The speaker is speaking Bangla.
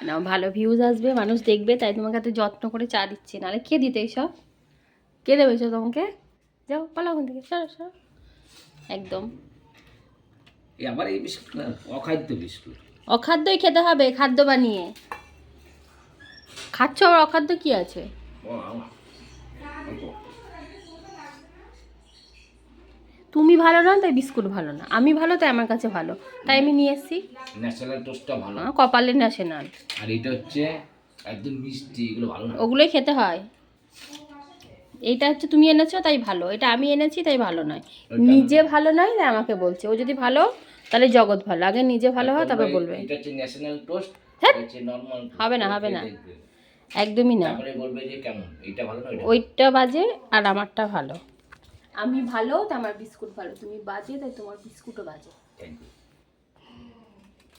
না ভালো ভিউজ আসবে মানুষ দেখবে তাই তোমাকে এত যত্ন করে চা দিচ্ছি। নাহলে কে দিতে এইসব কে দেবে এসব তোমাকে? যাও পালাও ওখান থেকে। সরো সরো। একদম। এই আবার এই বিস্কুট অখাদ্য বিস্কুট। অখাদ্যই খেতে হবে খাদ্য বানিয়ে। খাচ্ছ আবার অখাদ্য কি আছে ও, আমার। অল্প। তুমি ভালো না তাই বিস্কুট ভালো না। আমি ভালো তাই আমার কাছে ভালো। তাই আমি নিয়ে এসেছি। ন্যাচারাল টোস্টটা ভালো। কপালে নাসে না। আর এটা হচ্ছে একদম মিষ্টি এগুলো ভালো না। ওগুলোই খেতে হয়। এটা হচ্ছে তুমি এনেছো তাই ভালো। এটা আমি এনেছি তাই ভালো নয়। নিজে ভালো নয় তাই আমাকে বলছে। ও যদি ভালো তাহলে জগৎ ভালো। আগে নিজে ভালো হয় তবে বলবে। এটা হচ্ছে ন্যাশনাল টোস্ট। এটা হচ্ছে নর্মাল হবে না, হবে না। একদমই না। তারপরে বলবে যে কেমন? এটা ভালো না ওইটা বাজে আর আমারটা ভালো। আমি ভালো তো আমার বিস্কুট ভালো। তুমি বাজে তাই তোমার বিস্কুটও বাজে। Thank you